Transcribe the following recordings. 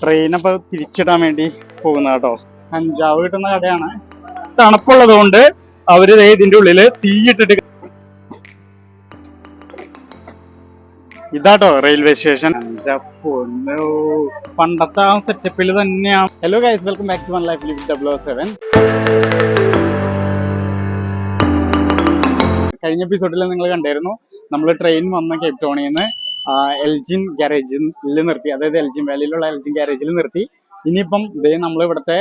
Train അപ്പൊ തിരിച്ചിടാൻ വേണ്ടി പോകുന്ന കേട്ടോ. കഞ്ചാവ് കിട്ടുന്ന കടയാണ്. തണുപ്പുള്ളത് കൊണ്ട് അവർ ഇതിന്റെ ഉള്ളിൽ തീയിട്ടിട്ട് ഇതാട്ടോ റെയിൽവേ സ്റ്റേഷൻ. പണ്ടത്തെ ആ സെറ്റപ്പിൽ തന്നെയാണ്. Hello guys welcome back to one life live W seven കഴിഞ്ഞ എപ്പിസോഡിൽ നിങ്ങൾ കണ്ടായിരുന്നു. നമ്മൾ ട്രെയിൻ വന്ന നിന്ന് എൽജിൻ ഗ്യാരേജിൽ നിർത്തി. അതായത് എൽജിൻ വാലിയിലുള്ള എൽജിൻ ഗ്യാരേജിൽ നിർത്തി. ഇനിയിപ്പം ഇതേ നമ്മൾ ഇവിടുത്തെ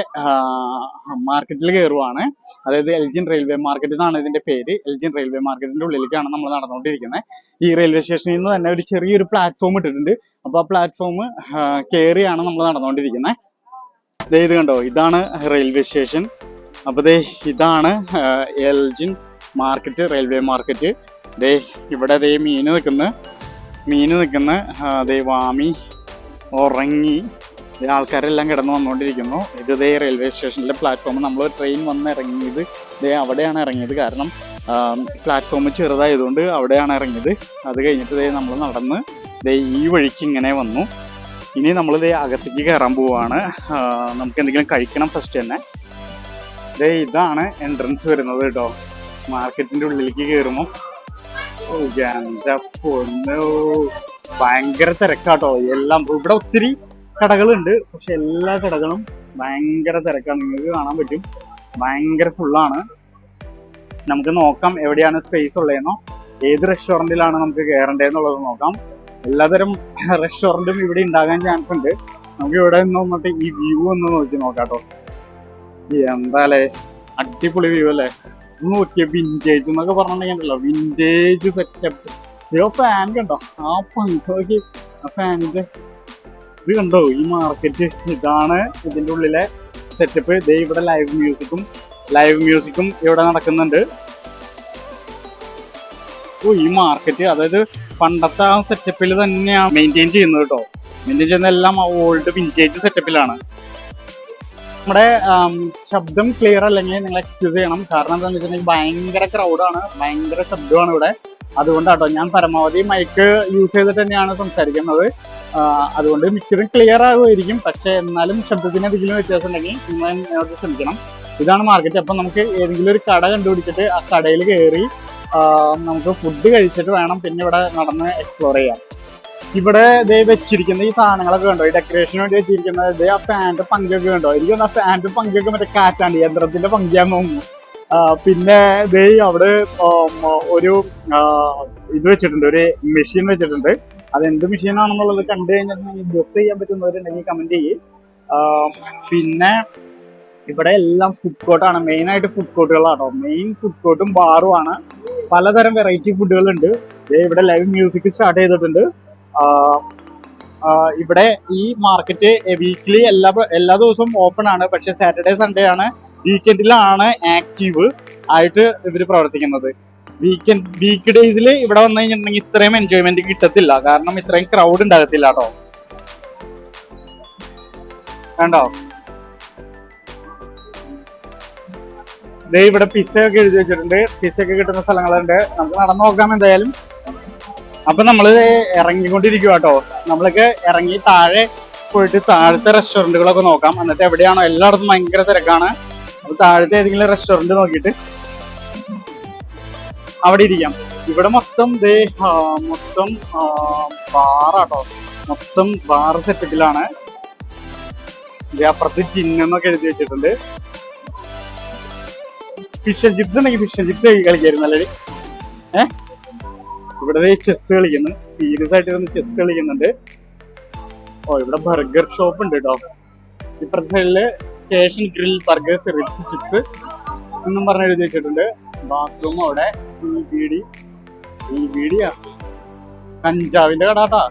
മാർക്കറ്റിൽ കയറുവാണ് അതായത് എൽജിൻ റെയിൽവേ മാർക്കറ്റ് എന്നാണ് ഇതിന്റെ പേര്. എൽജിൻ റെയിൽവേ മാർക്കറ്റിന്റെ ഉള്ളിലേക്കാണ് നമ്മൾ നടന്നുകൊണ്ടിരിക്കുന്നത് ഈ റെയിൽവേ സ്റ്റേഷനിൽ നിന്ന് തന്നെ ഒരു ചെറിയൊരു പ്ലാറ്റ്ഫോം ഇട്ടിട്ടുണ്ട്. അപ്പോൾ ആ പ്ലാറ്റ്ഫോം കയറിയാണ് നമ്മൾ നടന്നുകൊണ്ടിരിക്കുന്നത് ഇത് കണ്ടോ? ഇതാണ് റെയിൽവേ സ്റ്റേഷൻ അപ്പോൾ ദേ ഇതാണ് എൽജിൻ മാർക്കറ്റ് റെയിൽവേ മാർക്കറ്റ് ദേ ഇവിടെ ദേ മീൻ നിൽക്കുന്ന. മീൻ നിൽക്കുന്ന ദേ വാമി ഉറങ്ങി. ആൾക്കാരെല്ലാം കിടന്ന് വന്നുകൊണ്ടിരിക്കുന്നു ഇത് ഇതേ റെയിൽവേ സ്റ്റേഷനിലെ പ്ലാറ്റ്ഫോം നമ്മൾ ട്രെയിൻ വന്ന് ഇറങ്ങിയത് ഇതേ അവിടെയാണ് ഇറങ്ങിയത്. കാരണം പ്ലാറ്റ്ഫോം ചെറുതായതുകൊണ്ട് അവിടെയാണ് ഇറങ്ങിയത്. അത് കഴിഞ്ഞിട്ട് ഇതേ നമ്മൾ നടന്ന് ഇതേ ഈ വഴിക്ക് ഇങ്ങനെ വന്നു. ഇനി നമ്മൾ ഇതേ അകത്തേക്ക് കയറാൻ പോവാണ്. നമുക്ക് എന്തെങ്കിലും കഴിക്കണം ഫസ്റ്റ് തന്നെ. ഇതേ ഇതാണ് എൻട്രൻസ് വരുന്നത് കേട്ടോ. മാർക്കറ്റിന്റെ ഉള്ളിലേക്ക് കയറുമ്പോൾ ഭയങ്കര തിരക്കാട്ടോ. എല്ലാം ഇവിടെ ഒത്തിരി കടകളുണ്ട്. പക്ഷെ എല്ലാ കടകളും ഭയങ്കര തിരക്കാണ്. നിങ്ങൾക്ക് കാണാൻ പറ്റും. ഭയങ്കര ഫുള്ളാണ് നമുക്ക് നോക്കാം എവിടെയാണ് സ്പേസ് ഉള്ളതെന്നോ. ഏത് റെസ്റ്റോറന്റിലാണ് നമുക്ക് കയറേണ്ടതെന്നുള്ളത് നോക്കാം. എല്ലാതരം റെസ്റ്റോറന്റും ഇവിടെ ഉണ്ടാകാൻ ചാൻസ് ഉണ്ട്. നമുക്ക് ഇവിടെ നിന്ന് വന്നിട്ട് ഈ വ്യൂ ഒന്ന് നോക്കി നോക്കാം കേട്ടോ എന്താ അല്ലേ? അടിപൊളി വ്യൂ അല്ലേ? നോക്കിയ വിന്റേജ് എന്നൊക്കെ പറഞ്ഞിട്ടുണ്ടെങ്കിലോ വിന്റേജ് സെറ്റപ്പ് ഇതോ ഫാൻ കണ്ടോ? ആ പങ്ക് നോക്കി. ആ ഫാനിന്റെ ഇത് കണ്ടോ? ഈ മാർക്കറ്റ് ഇതാണ് ഇതിന്റെ ഉള്ളിലെ സെറ്റപ്പ് ദേ ഇവിടെ ലൈവ് മ്യൂസിക്കും ലൈവ് മ്യൂസിക്കും ഇവിടെ നടക്കുന്നുണ്ട്. ഓ ഈ മാർക്കറ്റ് അതായത് പണ്ടത്തെ ആ സെറ്റപ്പിൽ തന്നെയാണ് മെയിന്റെയിൻ ചെയ്യുന്നത് കേട്ടോ. മെയിന്റെയിൻ ചെയ്യുന്ന എല്ലാം ഓൾഡ് വിന്റേജ് സെറ്റപ്പിലാണ് നമ്മുടെ ശബ്ദം ക്ലിയർ അല്ലെങ്കിൽ നിങ്ങൾ എക്സ്ക്യൂസ് ചെയ്യണം. കാരണം എന്താണെന്ന് വെച്ചിട്ടുണ്ടെങ്കിൽ ഭയങ്കര ക്രൗഡാണ് ഭയങ്കര ശബ്ദമാണ് ഇവിടെ. അതുകൊണ്ടാട്ടോ ഞാൻ പരമാവധി മൈക്ക് യൂസ് ചെയ്തിട്ട് തന്നെയാണ് സംസാരിക്കുന്നത്. അതുകൊണ്ട് മിക്കതും ക്ലിയർ ആകുമായിരിക്കും പക്ഷെ എന്നാലും ശബ്ദത്തിന് എന്തെങ്കിലും വ്യത്യാസം ഉണ്ടെങ്കിൽ നിങ്ങൾ എന്നോട് ശ്രമിക്കണം ഇതാണ് മാർക്കറ്റ് അപ്പം നമുക്ക് ഏതെങ്കിലും ഒരു കട കണ്ടുപിടിച്ചിട്ട് ആ കടയിൽ കയറി നമുക്ക് ഫുഡ് കഴിച്ചിട്ട് വേണം പിന്നെ ഇവിടെ നടന്ന് എക്സ്പ്ലോർ ചെയ്യാൻ. ഇവിടെ ദേ വെച്ചിരിക്കുന്ന ഈ സാധനങ്ങളൊക്കെ കണ്ടോ? ഈ ഡെക്കറേഷന് വേണ്ടി വെച്ചിരിക്കുന്നത് ഇതേ ആ ഫാന്റെ പങ്കൊക്കെ കണ്ടോ? എനിക്ക് ആ പാന്റ് പങ്കൊക്കെ മറ്റേ കാറ്റാണ്ട് യന്ത്രത്തിന്റെ പങ്കാന്ന് തോന്നുന്നു. പിന്നെ ദേ അവിടെ ഒരു ഇത് വെച്ചിട്ടുണ്ട്. ഒരു മെഷീൻ വെച്ചിട്ടുണ്ട്. അതെന്ത് മെഷീനാണെന്നുള്ളത് കണ്ടു കഴിഞ്ഞിട്ടുണ്ടെങ്കിൽ ഗസ് ചെയ്യാൻ പറ്റുന്നവരുണ്ടെങ്കിൽ കമന്റ് ചെയ്യ്. പിന്നെ ഇവിടെ എല്ലാം ഫുഡ് കോർട്ടാണ് മെയിൻ ആയിട്ട് ഫുഡ് കോർട്ടുകളാണോ മെയിൻ ഫുഡ് കോർട്ടും ബാറും ആണ്. പലതരം വെറൈറ്റി ഫുഡുകളുണ്ട് ഇവിടെ ലൈവ് മ്യൂസിക് സ്റ്റാർട്ട് ചെയ്തിട്ടുണ്ട്. ഇവിടെ ഈ മാർക്കറ്റ് വീക്ക്ലി എല്ലാ എല്ലാ ദിവസവും ഓപ്പൺ ആണ്. പക്ഷെ സാറ്റർഡേ സൺഡേ ആണ് വീക്കെൻഡിലാണ് ആക്റ്റീവ് ആയിട്ട് ഇവർ പ്രവർത്തിക്കുന്നത്. വീക്കെൻഡ് വീക്ക് ഡേയ്സിൽ ഇവിടെ വന്നു കഴിഞ്ഞിട്ടുണ്ടെങ്കിൽ ഇത്രയും എൻജോയ്മെന്റ് കിട്ടത്തില്ല. കാരണം ഇത്രയും ക്രൗഡ് ഉണ്ടാകത്തില്ല കേട്ടോ കണ്ടോ? ദേ ഇവിടെ പിസ്സയൊക്കെ എഴുതി വെച്ചിട്ടുണ്ട്. പിസ്സയൊക്കെ കിട്ടുന്ന സ്ഥലങ്ങളുണ്ട്. നമുക്ക് നടന്നു നോക്കാം എന്തായാലും. അപ്പൊ നമ്മൾ ഇറങ്ങിക്കൊണ്ടിരിക്കുക കേട്ടോ നമ്മളൊക്കെ ഇറങ്ങി താഴെ പോയിട്ട് താഴത്തെ റെസ്റ്റോറന്റുകളൊക്കെ നോക്കാം. എന്നിട്ട് എവിടെയാണോ എല്ലായിടത്തും ഭയങ്കര തിരക്കാണ്. അപ്പൊ താഴത്തെ ഏതെങ്കിലും റെസ്റ്റോറന്റ് നോക്കിയിട്ട് അവിടെ ഇരിക്കാം. ഇവിടെ മൊത്തം ദേ മൊത്തം ബാറാട്ടോ. മൊത്തം ബാർ സെറ്റപ്പിലാണ്. അപ്പുറത്ത് ജിന്നെന്നൊക്കെ എഴുതി വെച്ചിട്ടുണ്ട്. ഫിഷ് ആൻഡ് ചിപ്സ് ഉണ്ടെങ്കിൽ ഫിഷ് ആൻഡ് ചിപ്സ് കളിക്കായിരുന്നല്ലേ ഏഹ് ഇവിടെ ചെസ് കളിക്കുന്നു. സീരിയസ് ആയിട്ട് ഇരുന്ന് ചെസ് കളിക്കുന്നുണ്ട്. ഓ ഇവിടെ ബർഗർ ഷോപ്പ് ഉണ്ട് കേട്ടോ ഇപ്പുറത്തെ സൈഡിൽ station grill burgers rich chips എന്നും പറഞ്ഞ് എഴുതി വെച്ചിട്ടുണ്ട്. ബാത്റൂം അവിടെ C B D C B Diya കഞ്ചാവിന്റെ കടാട്ടാ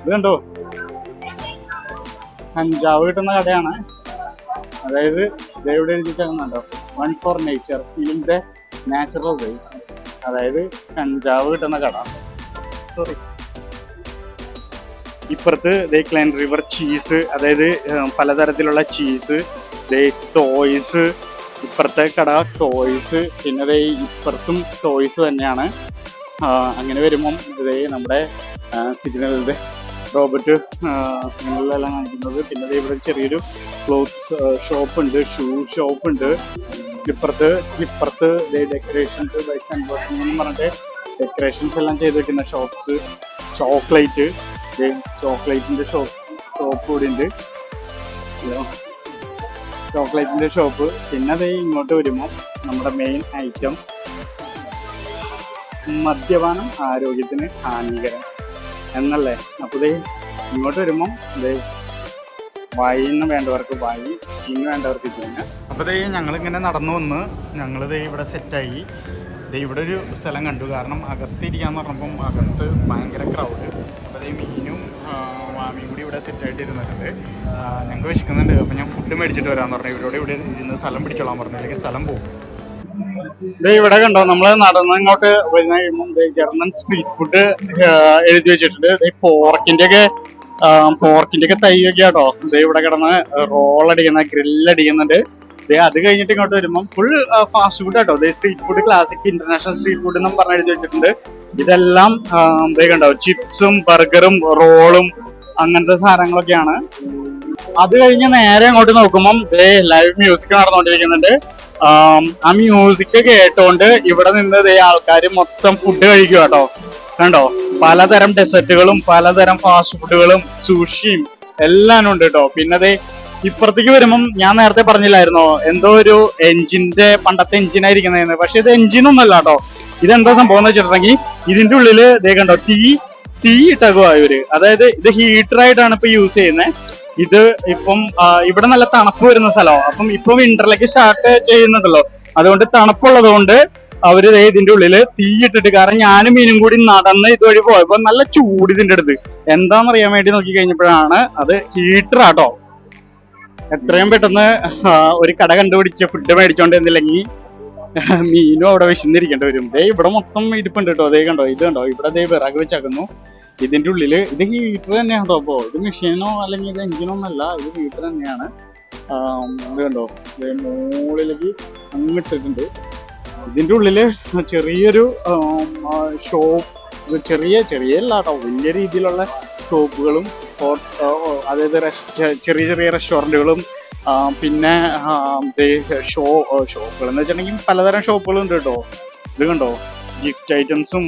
ഇത് കണ്ടോ? കഞ്ചാവ് കിട്ടുന്ന കടയാണ്. അതായത് ഇവിടെ എഴുതി കണ്ടോ one for nature feeling the natural way അതായത് കഞ്ചാവ് കിട്ടുന്ന കട. സോറി ഇപ്പുറത്ത് ദേ ക്ലൈൻ റിവർ ചീസ് അതായത് പലതരത്തിലുള്ള ചീസ് ദേ ടോയ്സ് ഇപ്പുറത്തെ കട ടോയ്സ് പിന്നെ ദേ ഇപ്പുറത്തും ടോയ്സ് തന്നെയാണ്. അങ്ങനെ വരുമ്പം ദേ നമ്മുടെ സിഗ്നലിന്റെ റോബർട്ട് സിഗ്നലിലെല്ലാം കാണിക്കുന്നത്. പിന്നെ ഇവിടെ ചെറിയൊരു ക്ലോത്ത് ഷോപ്പ് ഉണ്ട് ഷൂ ഷോപ്പ് ഉണ്ട്. ഇപ്പുറത്ത് ഇപ്പുറത്ത് ഡെക്കറേഷൻസ് ബൈക്സ് ആൻഡ് എന്ന് പറഞ്ഞിട്ട് ഡെക്കറേഷൻസ് എല്ലാം ചെയ്ത് വെക്കുന്ന ഷോപ്സ് ചോക്ലേറ്റ് ചോക്ലേറ്റിന്റെ ഷോപ്പ് ഷോപ്പ് കൂടി ഉണ്ട്. ചോക്ലേറ്റിന്റെ ഷോപ്പ് പിന്നെ അത് ഇങ്ങോട്ട് വരുമ്പോൾ നമ്മുടെ മെയിൻ ഐറ്റം മദ്യപാനം ആരോഗ്യത്തിന് ഹാനികരം എന്നല്ലേ? അപ്പോൾ ഇങ്ങോട്ട് വരുമ്പം ദേ വൈന്ന് വേണ്ടവർക്ക് വായി ചീന് വേണ്ടവർക്ക് ചീന് അപ്പോൾ ഞങ്ങളിങ്ങനെ നടന്നു വന്ന് ഞങ്ങൾ ദേ ഇവിടെ സെറ്റായി ഇവിടെ ഒരു സ്ഥലം കണ്ടു. കാരണം അകത്തിരിക്കാന്ന് പറഞ്ഞപ്പം അകത്ത് ഭയങ്കര ക്രൗഡ് അപ്പോൾ മീനും മാമിയും കൂടി ഇവിടെ സെറ്റായിട്ട് ഇരുന്നിട്ടുണ്ട്. ഞങ്ങൾക്ക് വിശക്കുന്നുണ്ട്. അപ്പം ഞാൻ ഫുഡ് മേടിച്ചിട്ട് വരാമെന്ന് പറഞ്ഞു. ഇവരോട് ഇവിടെ ഇരുന്ന് സ്ഥലം പിടിച്ചോളാം പറഞ്ഞു. അല്ലെങ്കിൽ സ്ഥലം പോകും. ദേ ഇവിടെ കണ്ടോ നമ്മൾ നടന്ന് ഇങ്ങോട്ട് വരുന്ന കഴിയുമ്പോൾ ജർമ്മൻ സ്ട്രീറ്റ് ഫുഡ് എഴുതി വെച്ചിട്ടുണ്ട്. പോർക്കിന്റെ ഒക്കെ പോർക്കിന്റെ ഒക്കെ തൈയൊക്കെ ആട്ടോ ദേ ഇവിടെ കിടന്ന് റോളടിക്കുന്ന അടിക്കുന്ന ഗ്രില്ല് അടിക്കുന്നുണ്ട്. ദേ അത് കഴിഞ്ഞിട്ട് ഇങ്ങോട്ട് വരുമ്പോൾ ഫുൾ ഫാസ്റ്റ് ഫുഡ് കേട്ടോ street food classic international street food എന്നും പറഞ്ഞ് എഴുതി വെച്ചിട്ടുണ്ട്. ഇതെല്ലാം ഉണ്ടാവും കണ്ടോ ചിപ്സും ബർഗറും റോളും അങ്ങനത്തെ സാധനങ്ങളൊക്കെയാണ്. അത് കഴിഞ്ഞ് നേരെ അങ്ങോട്ട് നോക്കുമ്പോൾ ദേ ലൈവ് മ്യൂസിക് നടന്നുകൊണ്ടിരിക്കുന്നുണ്ട്. ആ മ്യൂസിക് കേട്ടോണ്ട് ഇവിടെ നിന്ന് ദേ ആൾക്കാർ മൊത്തം ഫുഡ് കഴിക്കുക കേട്ടോ കണ്ടോ? പലതരം ഡെസേർട്ടുകളും പലതരം ഫാസ്റ്റ് ഫുഡുകളും സുഷിയും എല്ലാം ഉണ്ട് കേട്ടോ പിന്നെ ഇപ്പുറത്തേക്ക് വരുമ്പം ഞാൻ നേരത്തെ പറഞ്ഞില്ലായിരുന്നോ? എന്തോ ഒരു എഞ്ചിന്റെ പണ്ടത്തെ എഞ്ചിനായിരിക്കുന്നതെന്ന് പക്ഷെ ഇത് എഞ്ചിനൊന്നുമല്ല കേട്ടോ ഇതെന്താ സംഭവം എന്ന് വെച്ചിട്ടുണ്ടെങ്കിൽ ഇതിന്റെ ഉള്ളിൽ ദേ കണ്ടോ തീ തീ ഇട്ടകുക ഇവർ. അതായത് ഇത് ഹീറ്റർ ആയിട്ടാണ് ഇപ്പൊ യൂസ് ചെയ്യുന്നത് ഇത് ഇപ്പം ഇവിടെ നല്ല തണുപ്പ് വരുന്ന സ്ഥലമാണ് അപ്പം ഇപ്പം വിന്ററിലേക്ക് സ്റ്റാർട്ട് ചെയ്യുന്നുണ്ടല്ലോ. അതുകൊണ്ട് തണുപ്പുള്ളത് കൊണ്ട് അവർ ഇതിന്റെ ഉള്ളിൽ തീയിട്ടിട്ട് കാരണം ഞാനും മീനും കൂടി നടന്ന് ഇതുവഴി പോയപ്പോ നല്ല ചൂട് ഇതിന്റെ അടുത്ത്. എന്താണെന്നറിയാൻ വേണ്ടി നോക്കി കഴിഞ്ഞപ്പോഴാണ് അത് ഹീറ്റർ ആട്ടോ. എത്രയും പെട്ടെന്ന് ഒരു കട കണ്ടുപിടിച്ച് ഫുഡ് മേടിച്ചോണ്ട് എന്നില്ലെങ്കിൽ മീനും അവിടെ വിശന്നിരിക്കേണ്ടി വരും. ദേ ഇവിടെ മൊത്തം ഇരിപ്പുണ്ട് കേട്ടോ ദേ കണ്ടോ ഇത് കണ്ടോ ഇവിടെ ദേ വിറക് വെച്ചാക്കുന്നു. ഇതിന്റെ ഉള്ളിൽ ഇത് ഹീറ്റർ തന്നെയാണ് കേട്ടോ അപ്പോ ഇത് മെഷീനോ അല്ലെങ്കിൽ ഇത് എഞ്ചിനോ ഒന്നല്ല ഇത് ഹീറ്റർ തന്നെയാണ്. ഇത് കണ്ടോ മുകളിലേക്ക് അങ്ങിട്ടിട്ടുണ്ട് ഇതിന്റെ ഉള്ളിൽ ചെറിയൊരു ഷോപ്പ് ചെറിയ ചെറിയ അല്ല കേട്ടോ വലിയ രീതിയിലുള്ള ഷോപ്പുകളും അതായത് ചെറിയ ചെറിയ റെസ്റ്റോറന്റുകളും പിന്നെ ഷോ ഷോപ്പുകൾ എന്ന് വെച്ചിട്ടുണ്ടെങ്കിൽ പലതരം ഷോപ്പുകളുണ്ട് കേട്ടോ. ഇത് കണ്ടോ? ഗിഫ്റ്റ് ഐറ്റംസും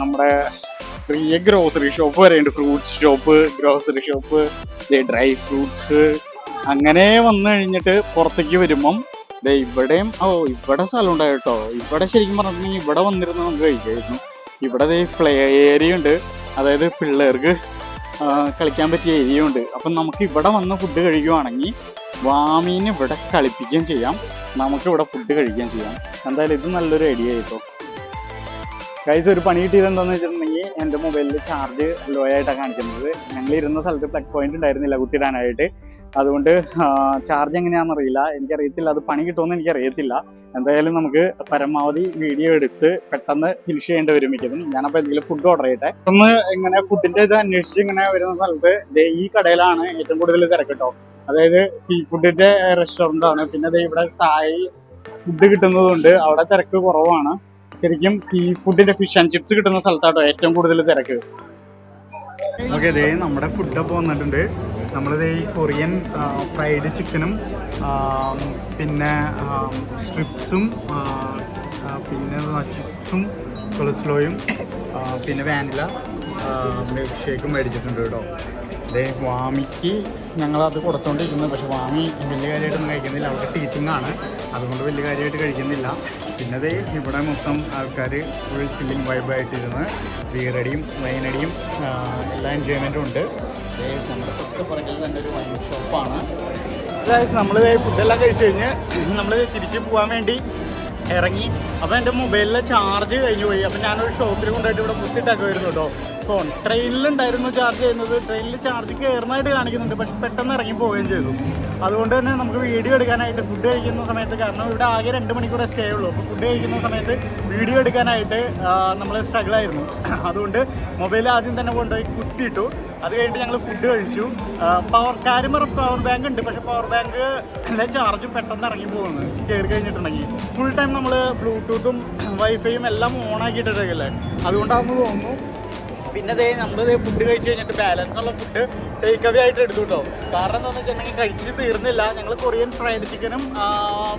നമ്മുടെ ചെറിയ ഗ്രോസറി ഷോപ്പ് വരെയുണ്ട്. Fruits shop grocery shop dry fruits അങ്ങനെ വന്നു കഴിഞ്ഞിട്ട് പുറത്തേക്ക് വരുമ്പം ദേ ഇവിടെയും ഓ ഇവിടെ സ്ഥലം ഉണ്ടായി കേട്ടോ. ഇവിടെ ശരിക്കും പറഞ്ഞിട്ടുണ്ടെങ്കിൽ ഇവിടെ വന്നിരുന്ന് നമുക്ക് കഴിക്കായിരുന്നു. ഇവിടെ ദേ പ്ലേ ഏരിയ ഉണ്ട്. അതായത് പിള്ളേർക്ക് കളിക്കാൻ പറ്റിയ ഏരിയ ഉണ്ട്. അപ്പം നമുക്ക് ഇവിടെ വന്ന് ഫുഡ് കഴിക്കുവാണെങ്കിൽ വാമീന് ഇവിടെ കളിപ്പിക്കുകയും ചെയ്യാം. നമുക്ക് ഇവിടെ ഫുഡ് കഴിക്കുകയും ചെയ്യാം. എന്തായാലും ഇത് നല്ലൊരു ഐഡിയ ആയിട്ടോ. കൈസ് ഒരു പണി കിട്ടിയത് എന്താണെന്ന് വെച്ചിട്ടുണ്ടെങ്കിൽ എന്റെ മൊബൈലിൽ ചാർജ് ലോ ആയിട്ടാണ് കാണിക്കുന്നത്. ഞങ്ങൾ ഇരുന്ന സ്ഥലത്ത് പ്ലഗ് പോയിന്റ് ഉണ്ടായിരുന്നില്ല കുത്തിയിടാനായിട്ട്. അതുകൊണ്ട് ചാർജ് എങ്ങനെയാണെന്ന് അറിയില്ല. എനിക്കറിയത്തില്ല. അത് പണി കിട്ടുമെന്ന് എനിക്കറിയത്തില്ല. എന്തായാലും നമുക്ക് പരമാവധി വീഡിയോ എടുത്ത് പെട്ടെന്ന് ഫിനിഷ് ചെയ്യേണ്ടി വരും മിക്കതും. ഞാനപ്പോൾ എന്തെങ്കിലും ഫുഡ് ഓർഡർ ചെയ്യട്ടെ. ഒന്ന് ഇങ്ങനെ ഫുഡിന്റെ ഇത് അന്വേഷിച്ച് ഇങ്ങനെ വരുന്ന സ്ഥലത്ത് ഈ കടയിലാണ് ഏറ്റവും കൂടുതൽ തിരക്കിട്ടോ. കേട്ടോ അതായത് സീ ഫുഡിന്റെ റെസ്റ്റോറന്റ് ആണ്. പിന്നെ ഇവിടെ തായ് ഫുഡ് കിട്ടുന്നതുകൊണ്ട് അവിടെ തിരക്ക് കുറവാണ്. ശരിക്കും സീ ഫുഡിന്റെ ഫിഷ് ആൻഡ് ചിപ്സ് കിട്ടുന്ന സ്ഥലത്താട്ടോ ഏറ്റവും കൂടുതൽ തിരക്ക്. ഓക്കെ ദേ നമ്മുടെ ഫുഡൊക്കെ വന്നിട്ടുണ്ട്. നമ്മളിത് ഈ കൊറിയൻ ഫ്രൈഡ് ചിക്കനും പിന്നെ സ്ട്രിപ്സും പിന്നെ ചിപ്സും കൊളസ്ലോയും പിന്നെ വാനില മിൽക്ക് ഷേക്കും മേടിച്ചിട്ടുണ്ട് കേട്ടോ. ദേ വാമിക്ക് ഞങ്ങളത് കൊടുത്തോണ്ടിരിക്കുന്നത് കൊടുത്തോണ്ടിരിക്കുന്നു. പക്ഷെ വാമി വലിയ കാര്യമായിട്ടൊന്നും കഴിക്കുന്നില്ല. അവർക്ക് ടീച്ചിങ് ആണ്. അതുകൊണ്ട് വലിയ കാര്യമായിട്ട് കഴിക്കുന്നില്ല. പിന്നെ ഇവിടെ മൊത്തം ആൾക്കാർ ഫുൾ ചില്ലിങ് വൈബായിട്ടിരുന്ന് ബീറടിയും വൈനടിയും എല്ലാ എൻജോയ്മെന്റും ഉണ്ട്. നമ്മുടെ തന്നെ ഒരു വൈൻ ഷോപ്പാണ് നമ്മൾ ഫുഡെല്ലാം കഴിച്ചു കഴിഞ്ഞ് നമ്മൾ തിരിച്ച് പോകാൻ വേണ്ടി ഇറങ്ങി. അപ്പോൾ എന്റെ മൊബൈലിലെ ചാർജ് കഴിഞ്ഞു പോയി. അപ്പോൾ ഞാനൊരു ഷോപ്പിൽ കൊണ്ടുപോയിട്ട് ഇവിടെ കുത്തിട്ടാക്കുമായിരുന്നു കേട്ടോ ഫോൺ ട്രെയിനിലുണ്ടായിരുന്നു ചാർജ് ചെയ്യുന്നത്. ട്രെയിനിൽ ചാർജ് കയറുന്നതായിട്ട് കാണിക്കുന്നുണ്ട്. പക്ഷെ പെട്ടെന്ന് ഇറങ്ങി പോവുകയും ചെയ്തു. അതുകൊണ്ട് തന്നെ നമുക്ക് വീഡിയോ എടുക്കാനായിട്ട് ഫുഡ് കഴിക്കുന്ന സമയത്ത് കാരണം ഇവിടെ ആകെ രണ്ട് മണിക്കൂർ സ്റ്റേ ഉള്ളൂ. അപ്പോൾ ഫുഡ് കഴിക്കുന്ന സമയത്ത് വീഡിയോ എടുക്കാനായിട്ട് നമ്മൾ സ്ട്രഗിൾ ആയിരുന്നു. അതുകൊണ്ട് മൊബൈൽ ആദ്യം തന്നെ കൊണ്ടുപോയി കുത്തിയിട്ടു. അത് കഴിഞ്ഞിട്ട് ഞങ്ങൾ ഫുഡ് കഴിച്ചു. പവർ കാര്യം പവർ ബാങ്ക് ഉണ്ട്. പക്ഷെ പവർ ബാങ്ക് ചാർജ് പെട്ടെന്ന് ഇറങ്ങി പോകുന്നു. കയറി കഴിഞ്ഞിട്ടുണ്ടെങ്കിൽ. ഫുൾ ടൈം നമ്മൾ ബ്ലൂടൂത്തും വൈഫൈയും എല്ലാം ഓൺ ആക്കിയിട്ടിട്ടല്ലേ അതുകൊണ്ടാണെന്ന് തോന്നുന്നു പിന്നെ ദേ നമ്മൾ ഫുഡ് കഴിച്ചു കഴിഞ്ഞിട്ട് ബാലൻസ് ഉള്ള ഫുഡ് ടേക്ക് അവേ ആയിട്ട് എടുത്തു കേട്ടോ കാരണം എന്താണെന്ന് വെച്ചിട്ടുണ്ടെങ്കിൽ കഴിച്ച് തീർന്നില്ല. ഞങ്ങൾ കൊറിയൻ ഫ്രൈഡ് ചിക്കനും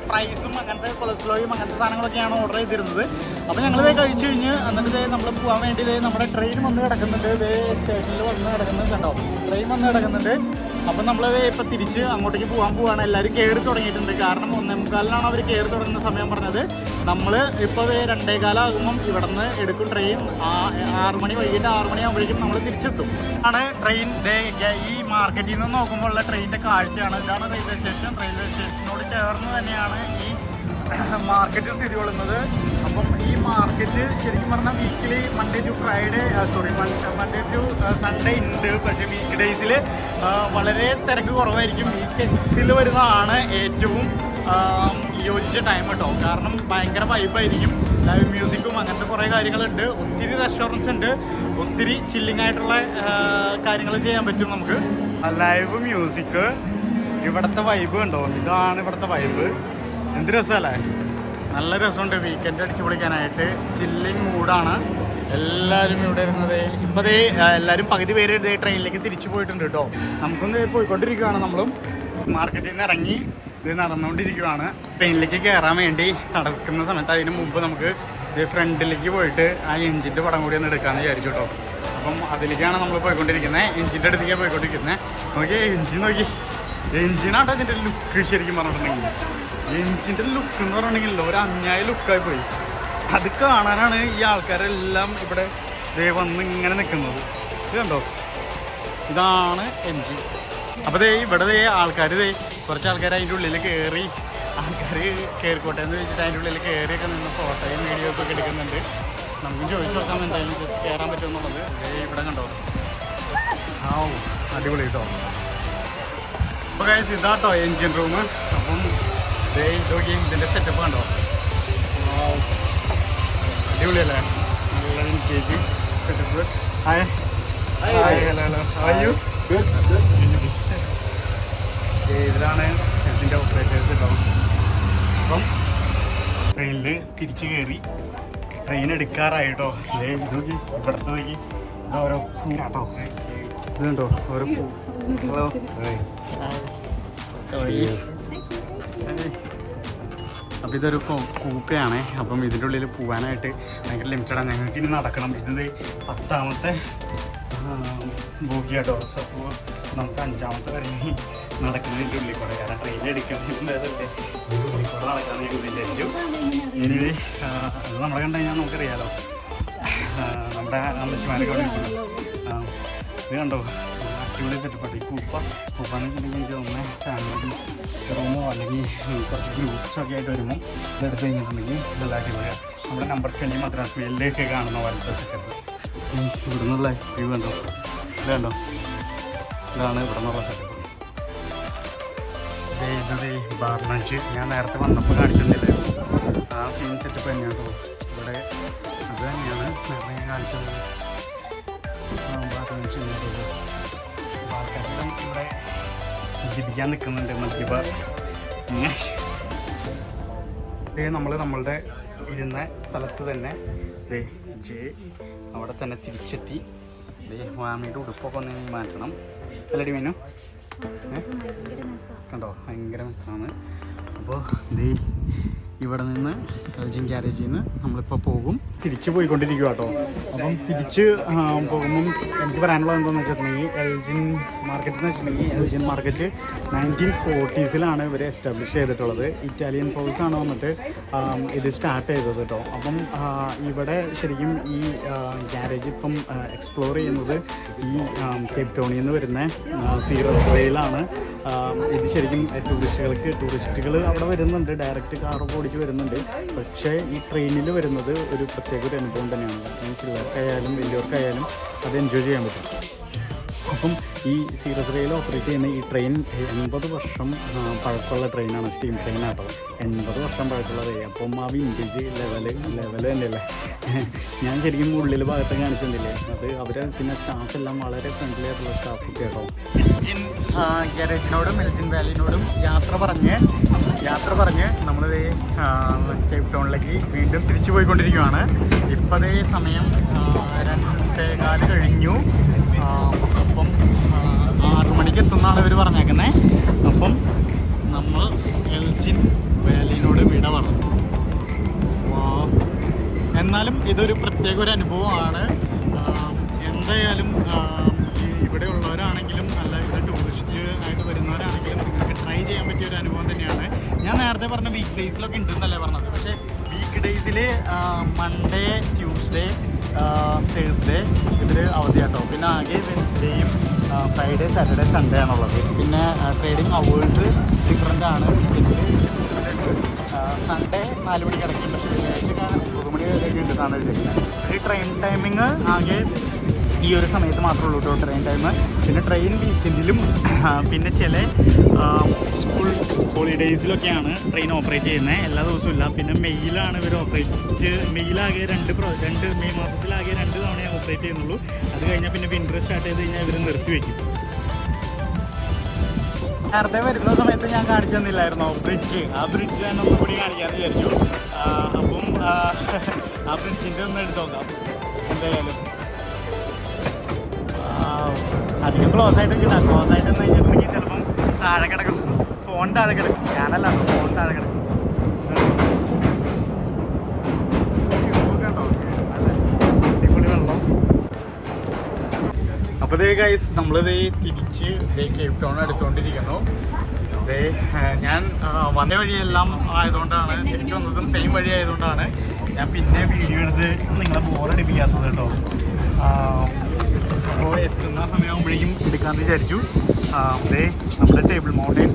ഫ്രൈസും അങ്ങനത്തെ കൊളസ്ട്രോയും അങ്ങനത്തെ സാധനങ്ങളൊക്കെയാണ് ഓർഡർ ചെയ്തിരുന്നത്. അപ്പോൾ ഞങ്ങൾ ഇതേ കഴിച്ചു കഴിഞ്ഞ് എന്നിട്ട് ഇതേ നമ്മൾ പോകാൻ വേണ്ടി ഇതേ നമ്മുടെ ട്രെയിൻ വന്ന് കിടക്കുന്നുണ്ട്. ഇതേ സ്റ്റേഷനിൽ വന്ന് കിടക്കുന്നുണ്ട് കേട്ടോ ട്രെയിൻ വന്ന് കിടക്കുന്നുണ്ട്. അപ്പം നമ്മൾ ഇപ്പം തിരിച്ച് അങ്ങോട്ടേക്ക് പോകാൻ പോവാണ്. എല്ലാവരും കയറി തുടങ്ങിയിട്ടുണ്ട്. കാരണം ഒന്നേ മുക്കാലിനാണ് അവർ കയറി തുടങ്ങുന്ന സമയം പറഞ്ഞത്. നമ്മൾ ഇപ്പോൾ രണ്ടേകാലാകുമ്പം ഇവിടെ നിന്ന് എടുക്കും ട്രെയിൻ ആറ് മണി വൈകിട്ട് ആറ് മണിയാകുമ്പോഴേക്കും നമ്മൾ തിരിച്ചെത്തും. ആണ് ട്രെയിൻ ഈ മാർക്കറ്റിൽ നിന്ന് നോക്കുമ്പോൾ ഉള്ള ട്രെയിനിന്റെ കാഴ്ചയാണ്. ഇതാണ് റെയിൽവേ സ്റ്റേഷൻ റെയിൽവേ സ്റ്റേഷനോട് ചേർന്ന് തന്നെയാണ് ഈ മാർക്കറ്റ് സ്ഥിതി കൊള്ളുന്നത്. അപ്പം ഈ മാർക്കറ്റ് ശരിക്കും പറഞ്ഞാൽ weekly Monday to Friday sorry Monday to Sunday ഉണ്ട്. പക്ഷേ വീക്ക് ഡേയ്സിൽ വളരെ തിരക്ക് കുറവായിരിക്കും. വീക്കെൻഡ്സിൽ വരുന്നതാണ് ഏറ്റവും യോജിച്ച ടൈം കേട്ടോ കാരണം ഭയങ്കര വൈബായിരിക്കും ലൈവ് മ്യൂസിക്കും അങ്ങനത്തെ കുറേ കാര്യങ്ങളുണ്ട്. ഒത്തിരി റെസ്റ്റോറൻസ് ഉണ്ട്. ഒത്തിരി ചില്ലിങ് ആയിട്ടുള്ള കാര്യങ്ങൾ ചെയ്യാൻ പറ്റും നമുക്ക്. ലൈവ് മ്യൂസിക് ഇവിടുത്തെ വൈബ് ഉണ്ടോ ഇതാണ് ഇവിടുത്തെ വൈബ് എന്ത് രസമല്ലേ? നല്ല രസമുണ്ട് വീക്കെൻഡ് അടിച്ചു പൊളിക്കാനായിട്ട്. ചില്ലിങ് മൂഡാണ് എല്ലാവരും ഇവിടെ ഇരുന്നത്. ഇപ്പോൾ ദേ എല്ലാവരും പകുതി പേര് ഇതേ ട്രെയിനിലേക്ക് തിരിച്ചു പോയിട്ടുണ്ട് കേട്ടോ. നമുക്കൊന്ന് പോയിക്കൊണ്ടിരിക്കുകയാണ് നമ്മളും. മാർക്കറ്റിൽ നിന്ന് ഇറങ്ങി ഇത് നടന്നുകൊണ്ടിരിക്കുകയാണ് ട്രെയിനിലേക്ക് കയറാൻ വേണ്ടി നടക്കുന്ന സമയത്ത് അതിന് മുമ്പ് നമുക്ക് ഇത് ഫ്രണ്ടിലേക്ക് പോയിട്ട് ആ എഞ്ചിന്റെ പടം കൂടി ഒന്ന് എടുക്കാമെന്ന് വിചാരിച്ചു കേട്ടോ. അപ്പം അതിലേക്കാണ് നമ്മൾ പോയിക്കൊണ്ടിരിക്കുന്നത് എഞ്ചിന്റെ അടുത്തേക്കാണ് പോയിക്കൊണ്ടിരിക്കുന്നത് നോക്കി എഞ്ചിൻ നോക്കി. എഞ്ചിനാട്ടോ ഇതിന്റെ ലുക്ക് ശരിക്കും പറഞ്ഞിട്ടുണ്ടെങ്കിൽ. എഞ്ചിന്റെ ലുക്ക് എന്ന് പറഞ്ഞിട്ടുണ്ടെങ്കിൽ ഒരു അന്യായ ലുക്കായി പോയി. അത് കാണാനാണ് ഈ ആൾക്കാരെല്ലാം ഇവിടെ ദേ വന്ന് ഇങ്ങനെ നിൽക്കുന്നത് ഇത് കണ്ടോ? ഇതാണ് എഞ്ചിൻ അപ്പോൾ ദേ ഇവിടെ ദേ ആൾക്കാർ ദേ കുറച്ച് ആൾക്കാർ അതിന്റെ ഉള്ളിൽ കയറി ആൾക്കാർ കയറിക്കോട്ടെ എന്ന് വെച്ചിട്ട് അതിന്റെ ഉള്ളിൽ കയറിയൊക്കെ നിന്ന് ഫോട്ടോയും വീഡിയോസും ഒക്കെ എടുക്കുന്നുണ്ട്. നമുക്ക് ചോദിച്ചു നോക്കാം എന്തായാലും ജസ്റ്റ് കയറാൻ പറ്റുമെന്നുള്ളത് ഇവിടെ കണ്ടോ? ആ അടിപൊളി കേട്ടോ. അപ്പോൾ ഗൈസ് ഇതാട്ടോ എഞ്ചിൻ റൂം അപ്പം ദേ നോക്കി ഇതിന്റെ സെറ്റപ്പ് കണ്ടോ. അടിപൊളിയല്ലേ? നല്ല cake setup hi hi hello hello ഇതിലാണ് ഇതിന്റെ ഓപ്പറേറ്റേഴ്സ് കേട്ടോ അപ്പം ട്രെയിനിൽ തിരിച്ചു കയറി ട്രെയിൻ എടുക്കാറായിട്ടോ. ഇതേ ഇത് നോക്കി. ഇവിടുത്തെ നോക്കി. ഇത് ഓരോ കേട്ടോ. ഇതുണ്ടോ ഓരോ ഹലോ സോറി അപ്പോൾ ഇതൊരു കൂപ്പയാണേ. അപ്പം ഇതിന്റെ ഉള്ളിൽ പോകാനായിട്ട് ഭയങ്കര ലിമിറ്റഡാണ് ഞങ്ങൾക്ക് ഇനി നടക്കണം. ഇത് പത്താമത്തെ ബോഗി ഡോസ് അപ്പോൾ നമുക്ക് അഞ്ചാമത്തെ കഴിഞ്ഞ് നടക്കുന്നതിന്റെ ഉള്ളിൽ കൂടെ. കാരണം ട്രെയിൻ എടുക്കുന്നതിന്റെ ഉള്ളിൽ നടക്കാമെന്ന് ഞങ്ങൾ വിചാരിച്ചു. ഇനി അത് നമ്മളെ കണ്ടു കഴിഞ്ഞാൽ നമുക്കറിയാലോ. നമ്മുടെ അമ്മച്ചിമാരൊക്കെ. ഇത് കണ്ടോ? അടിപൊളി സെറ്റപ്പാണ് ഈ കൂപ്പ കൂപ്പാന്ന് വെച്ചിട്ടുണ്ടെങ്കിൽ എനിക്ക് തോന്നുന്നത് ഫാമിലി റൂമോ അല്ലെങ്കിൽ കുറച്ച് ഗ്രൂപ്പ്സ് ഒക്കെ ആയിട്ട് വരുമ്പോൾ ഇതെടുത്ത് കഴിഞ്ഞിട്ടുണ്ടെങ്കിൽ നല്ല അടിപൊളിയാണ് നമ്മുടെ നമ്പർ ട്വന്റി മദ്രാസ് മെയിലിലേക്ക് കാണുന്ന പോലത്തെ സെറ്റപ്പ് ഇവിടെ നിന്നുള്ള വ്യൂ കണ്ടോ ഇത് കണ്ടോ ഇതാണ് ഇവിടെ നിന്നുള്ള സെറ്റപ്പ് ഇത് ബാർ ലഞ്ച് ഞാൻ നേരത്തെ വന്നപ്പോൾ കാണിച്ചിട്ടുണ്ടായിരുന്നു ആ സീൻ സെറ്റപ്പ് തന്നെയാണ് ഇവിടെ അത് തന്നെയാണ് നേരത്തെ ഞാൻ കാണിച്ചത് ആൾക്കാരെല്ലാം ഇവിടെ ഇരിക്കാൻ നിൽക്കുന്നുണ്ട് മദ്യപാർ ദേ നമ്മൾ നമ്മളുടെ ഇരുന്ന സ്ഥലത്ത് തന്നെ ദേ ജെ അവിടെ തന്നെ തിരിച്ചെത്തി. ദേ മാമിയുടെ ഉടുപ്പൊക്കെ ഒന്ന് മാറ്റണം. അല്ലടി മീനു കണ്ടോ? ഭയങ്കര മിസ്സാണ് അപ്പോൾ ദേ ഇവിടെ നിന്ന് എൽജിൻ ഗ്യാരേജിൽ നിന്ന് നമ്മളിപ്പോൾ പോകും. തിരിച്ച് പോയിക്കൊണ്ടിരിക്കുക കേട്ടോ അപ്പം തിരിച്ച് പോകുമ്പം എനിക്ക് പറയാനുള്ളത് എന്താണെന്ന് വെച്ചിട്ടുണ്ടെങ്കിൽ എൽജിൻ മാർക്കറ്റ് എന്ന് വെച്ചിട്ടുണ്ടെങ്കിൽ എൽജിൻ മാർക്കറ്റ് നയന്റീൻ ഫോർട്ടീസിലാണ് ഇവർ എസ്റ്റാബ്ലിഷ് ചെയ്തിട്ടുള്ളത്. ഇറ്റാലിയൻ ഫോഴ്സ് ആണ് വന്നിട്ട് ഇത് സ്റ്റാർട്ട് ചെയ്തത് കേട്ടോ അപ്പം ഇവിടെ ശരിക്കും ഈ ഗ്യാരേജ് ഇപ്പം എക്സ്പ്ലോർ ചെയ്യുന്നത് ഈ കെപ്റ്റോണിയിൽ നിന്ന് വരുന്ന സീറസ് റെയിലാണ് ഇത് ശരിക്കും ടൂറിസ്റ്റുകൾക്ക് ടൂറിസ്റ്റുകൾ അവിടെ വരുന്നുണ്ട്. ഡയറക്റ്റ് കാർ ഓടിച്ച് വരുന്നുണ്ട്. പക്ഷേ ഈ ട്രെയിനിൽ വരുന്നത് ഒരു പ്രത്യേക ഒരു അനുഭവം തന്നെയാണ്. പിള്ളേർക്കായാലും വലിയവർക്കായാലും അത് എൻജോയ് ചെയ്യാൻ പറ്റും. അപ്പം ഈ സീറസ് റെയിൽ ഓപ്പറേറ്റ് ചെയ്യുന്ന ഈ ട്രെയിൻ എൺപത് വർഷം പഴക്കമുള്ള ട്രെയിനാണ് സ്റ്റീം ട്രെയിൻ ആട്ടോ എൺപത് വർഷം പഴക്കമുള്ളത് അപ്പം ആ വിന്റേജ് ലെവൽ ലെവൽ തന്നെയല്ലേ? ഞാൻ ശരിക്കും ഉള്ളിൽ ഭാഗത്ത് കാണിച്ചിട്ടില്ലേ അത് അവർ പിന്നെ സ്റ്റാഫ് എല്ലാം വളരെ ഫ്രണ്ട്ലി ആയിട്ടുള്ള സ്റ്റാഫ് കേട്ടോ. എൽജിൻ ഗ്യാരേജിനോടും എൽജിൻ വാലിനോടും യാത്ര പറഞ്ഞ് യാത്ര പറഞ്ഞ് നമ്മളിത് കേപ്പ് ടൗണിലേക്ക് വീണ്ടും തിരിച്ചു പോയിക്കൊണ്ടിരിക്കുകയാണ് ഇപ്പം അതേ സമയം രണ്ടേകാൽ കഴിഞ്ഞു. മണിക്ക് എത്തുന്നാണ് ഇവർ പറഞ്ഞേക്കുന്നത് അപ്പം നമ്മൾ എൽജിൻ വാലിനോട് വിട പറഞ്ഞു. എന്നാലും ഇതൊരു പ്രത്യേക ഒരു അനുഭവമാണ്. എന്തായാലും ഇവിടെ ഉള്ളവരാണെങ്കിലും നല്ല ടൂറിസ്റ്റ് ആയിട്ട് വരുന്നവരാണെങ്കിലും നിങ്ങൾക്ക് ട്രൈ ചെയ്യാൻ പറ്റിയ ഒരു അനുഭവം തന്നെയാണ്. ഞാൻ നേരത്തെ പറഞ്ഞ വീക്ക് ഡേയ്സിലൊക്കെ ഉണ്ടെന്നല്ലേ പറഞ്ഞത്. പക്ഷേ വീക്ക് ഡേയ്സിൽ മൺഡേ ട്യൂസ്ഡേ തേഴ്സ്ഡേ ഇതിൽ അവധിയാട്ടോ. പിന്നെ ആകെ വെൻസ്ഡേയും ഫ്രൈഡേ സാറ്റർഡേ സൺഡേ ആണുള്ളത്. പിന്നെ ട്രേഡിംഗ് അവേഴ്സ് ഡിഫറെന്റ് ആണ്. സൺഡേ നാല് മണിക്ക് ഇടയ്ക്കുണ്ട് പക്ഷേ വെള്ളിയാഴ്ച ഒരു മണി വരെയൊക്കെ ഉണ്ടെന്നാണ് വിചാരിക്കുന്നത് ട്രെയിൻ ടൈമിങ് ആകെ ഈ ഒരു സമയത്ത് മാത്രമേ ഉള്ളൂ കേട്ടോ ട്രെയിൻ ടൈം പിന്നെ ട്രെയിൻ വീക്കെൻഡിലും പിന്നെ ചില സ്കൂൾ ഹോളിഡേയ്സിലൊക്കെയാണ് ട്രെയിൻ ഓപ്പറേറ്റ് ചെയ്യുന്നത് എല്ലാ ദിവസവും ഇല്ല. പിന്നെ മെയ്യിലാണ് ഇവർ ഓപ്പറേറ്റ് മെയ്യിലാകെ രണ്ട് പ്രോ രണ്ട് മെയ് മാസത്തിലാകെ രണ്ട് തവണ ഓപ്പറേറ്റ് ചെയ്യുന്നുള്ളൂ. അത് കഴിഞ്ഞാൽ പിന്നെ വിന്റർ സ്റ്റാർട്ട് ചെയ്ത് കഴിഞ്ഞാൽ ഇവർ നിർത്തി നിർത്തിവെക്കും നേരത്തെ വരുന്ന സമയത്ത് ഞാൻ കാണിച്ചു തന്നില്ലായിരുന്നു? ബ്രിഡ്ജ് ആ ബ്രിഡ്ജ് തന്നെ ഒന്നും കൂടി കാണിക്കാന്ന് വിചാരിച്ചു. അപ്പം ആ, ബ്രിഡ്ജിന്റെ ഒന്ന് എടുത്ത് നോക്കാം. എന്തായാലും. അധികം ക്ലോസ് ആയിട്ട് കിട്ടാം ക്ലോസ് ആയിട്ട് കഴിഞ്ഞിട്ടുണ്ടെങ്കിൽ ചിലപ്പം താഴെ കിടക്കും. ഫോൺ താഴെ കിടക്കും. ഞാനല്ല ഫോൺ താഴെ കിടക്കും. അപ്പോൾ ദേ ഗൈസ് നമ്മളിത് തിരിച്ച് ദേ കേപ്പ് ടൗൺ എടുത്തുകൊണ്ടിരിക്കുന്നു ദേ ഞാൻ വന്ന വഴിയെല്ലാം ആയതുകൊണ്ടാണ് തിരിച്ചു വന്നതും സെയിം വഴി ആയതുകൊണ്ടാണ് ഞാൻ പിന്നെ വീഡിയോ എടുത്ത് നിങ്ങളെ ബോറടിപ്പിക്കാത്തത് കേട്ടോ. അപ്പോൾ എത്തുന്ന സമയമാകുമ്പോഴേക്കും എടുക്കാമെന്ന് വിചാരിച്ചു. അതേ നമ്മുടെ ടേബിൾ മൗണ്ടൻ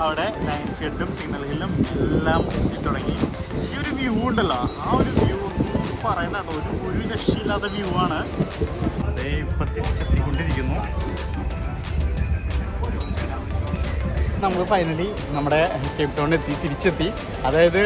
അവിടെ ലൈൻ സെറ്റും സിഗ്നൽ ഹില്ലും എല്ലാം തുടങ്ങി. ഈ ഒരു വ്യൂ ഉണ്ടല്ലോ. ആ ഒരു വ്യൂ പറയണ്ട കേട്ടോ ഒരു ഒരു രക്ഷയില്ലാത്ത വ്യൂ ആണ്. അതേ ഇപ്പം തിരിച്ചെത്തിക്കൊണ്ടിരിക്കുന്നു. നമ്മൾ ഫൈനലി നമ്മുടെ കേപ്പ് ടൗണിൽ എത്തി തിരിച്ചെത്തി. അതായത്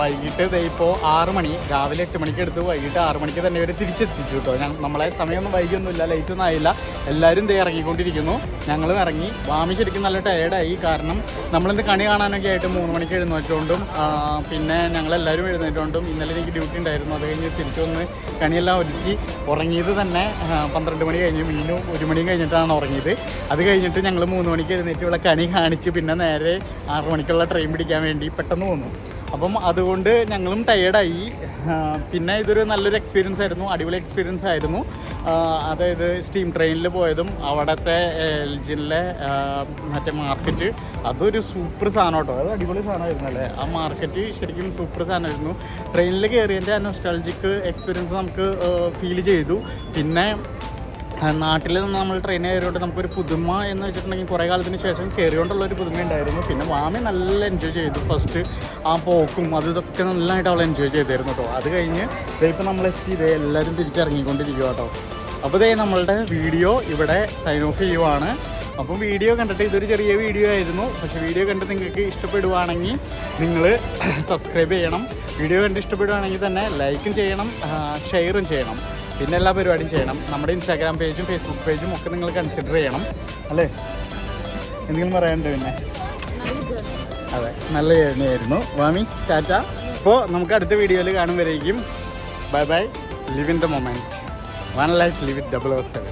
വൈകിട്ട് ഇപ്പോൾ ആറ് മണി രാവിലെ എട്ട് മണിക്ക് എടുത്ത് വൈകിട്ട് ആറ് മണിക്ക് തന്നെ ഇവർ തിരിച്ചെത്തിച്ചു കേട്ടോ ഞാൻ നമ്മളെ സമയമൊന്നും വൈകിയൊന്നുമില്ല ലൈറ്റ് ഒന്നും ആയില്ല. എല്ലാവരും ദേ ഇറങ്ങിക്കൊണ്ടിരിക്കുന്നു. ഞങ്ങൾ ഇറങ്ങി. വാമി ശരിക്കും നല്ല ടയേർഡായി കാരണം നമ്മളിന്ന് കണി കാണാനൊക്കെ ആയിട്ട് മൂന്ന് മണിക്ക് എഴുന്നേറ്റുകൊണ്ടും പിന്നെ ഞങ്ങളെല്ലാവരും എഴുന്നേറ്റുകൊണ്ടും ഇന്നലെ എനിക്ക് ഡ്യൂട്ടി ഉണ്ടായിരുന്നു. അത് കഴിഞ്ഞ് തിരിച്ചു വന്ന് കണിയെല്ലാം ഒരുക്കി ഉറങ്ങിയത് തന്നെ പന്ത്രണ്ട് മണി കഴിഞ്ഞ്. മീനും ഒരു മണിയും കഴിഞ്ഞിട്ടാണ് ഉറങ്ങിയത്. അത് കഴിഞ്ഞിട്ട് ഞങ്ങൾ മൂന്ന് മണിക്ക് എഴുന്നേറ്റ് ഇവിടെ കണി കാണിച്ച് പിന്നെ നേരെ ആറ് മണിക്കുള്ള ട്രെയിൻ പിടിക്കാൻ വേണ്ടി പെട്ടെന്ന് പോന്നു. അപ്പം അതുകൊണ്ട് ഞങ്ങളും ടയേർഡായി പിന്നെ ഇതൊരു നല്ലൊരു എക്സ്പീരിയൻസ് ആയിരുന്നു. അടിപൊളി എക്സ്പീരിയൻസ് ആയിരുന്നു. അതായത് സ്റ്റീം ട്രെയിനിൽ പോയതും അവിടുത്തെ എൽജിനിലെ മറ്റേ മാർക്കറ്റ് അതൊരു സൂപ്പർ സാധനം കേട്ടോ. അത് അടിപൊളി സാധനമായിരുന്നു അല്ലേ? ആ മാർക്കറ്റ് ശരിക്കും സൂപ്പർ സാധനമായിരുന്നു. ട്രെയിനിൽ കയറിയതിന്റെ ആ എക്സ്പീരിയൻസ് നമുക്ക് ഫീൽ ചെയ്തു. പിന്നെ നാട്ടിൽ നിന്ന് നമ്മൾ ട്രെയിൻ കയറിയോണ്ട് നമുക്കൊരു പുതുമ എന്ന് വെച്ചിട്ടുണ്ടെങ്കിൽ കുറേ കാലത്തിന് ശേഷം കയറിയോണ്ടുള്ള ഒരു പുതുമ ഉണ്ടായിരുന്നു പിന്നെ മാമി നല്ല എൻജോയ് ചെയ്തു. ഫസ്റ്റ് ആ പോക്കും അത് ഇതൊക്കെ നല്ലതായിട്ട് അവൾ എൻജോയ് ചെയ്തായിരുന്നു കേട്ടോ അത് കഴിഞ്ഞ് ഇപ്പം നമ്മൾ എത്തി. ഇതേ എല്ലാവരും തിരിച്ചിറങ്ങിക്കൊണ്ടിരിക്കുക കേട്ടോ അപ്പോൾ ഇതേ നമ്മളുടെ വീഡിയോ ഇവിടെ സൈൻ ഓഫ് ചെയ്യുവാണ്. അപ്പം വീഡിയോ കണ്ടിട്ട് ഇതൊരു ചെറിയ വീഡിയോ ആയിരുന്നു. പക്ഷേ വീഡിയോ കണ്ട് നിങ്ങൾക്ക് ഇഷ്ടപ്പെടുവാണെങ്കിൽ നിങ്ങൾ സബ്സ്ക്രൈബ് ചെയ്യണം. വീഡിയോ കണ്ട് ഇഷ്ടപ്പെടുവാണെങ്കിൽ തന്നെ ലൈക്കും ചെയ്യണം ഷെയറും ചെയ്യണം. പിന്നെ എല്ലാ പരിപാടിയും ചെയ്യണം. നമ്മുടെ ഇൻസ്റ്റാഗ്രാം പേജും ഫേസ്ബുക്ക് പേജും ഒക്കെ നിങ്ങൾ കൺസിഡർ ചെയ്യണം. അല്ലേ? എന്തെങ്കിലും പറയാനുണ്ട് പിന്നെ? അതെ നല്ല ജേർണി ആയിരുന്നു. വാമി ടാറ്റ. അപ്പോൾ നമുക്ക് അടുത്ത വീഡിയോയിൽ കാണുമ്പോഴേക്കും. Bye bye live in the moment one life live it double O seven